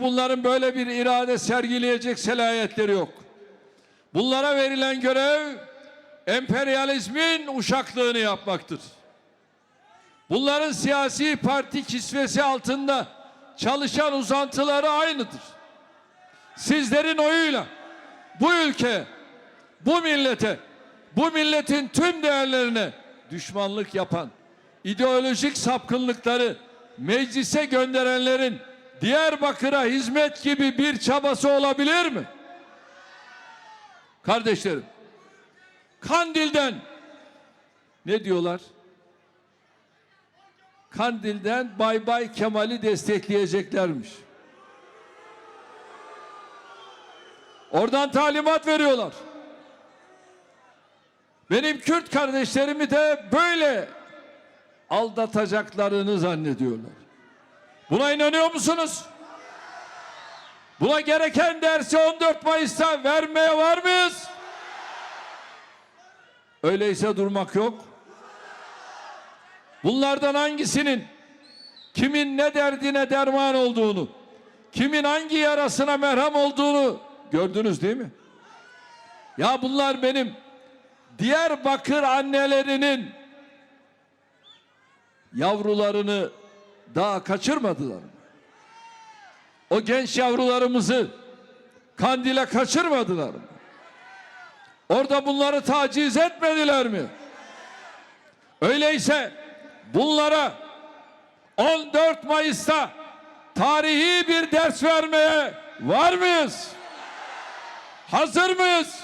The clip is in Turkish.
Bunların böyle bir irade sergileyecek selahiyetleri yok. Bunlara verilen görev emperyalizmin uşaklığını yapmaktır. Bunların siyasi parti kisvesi altında çalışan uzantıları aynıdır. Sizlerin oyuyla bu ülke, bu millete, bu milletin tüm değerlerine düşmanlık yapan, ideolojik sapkınlıkları meclise gönderenlerin Diyarbakır'a hizmet gibi bir çabası olabilir mi? Kardeşlerim, Kandil'den ne diyorlar? Kandil'den Bay Bay Kemal'i destekleyeceklermiş. Oradan talimat veriyorlar. Benim Kürt kardeşlerimi de böyle aldatacaklarını zannediyorlar. Buna inanıyor musunuz? Buna gereken dersi 14 Mayıs'ta vermeye var mıyız? Öyleyse durmak yok. Bunlardan hangisinin kimin ne derdine derman olduğunu, kimin hangi yarasına merhem olduğunu gördünüz değil mi? Ya bunlar benim Diyarbakır annelerinin yavrularını daha kaçırmadılar mı? O genç yavrularımızı Kandil'e kaçırmadılar mı? Orada bunları taciz etmediler mi? Öyleyse bunlara 14 Mayıs'ta tarihi bir ders vermeye var mıyız? Hazır mıyız?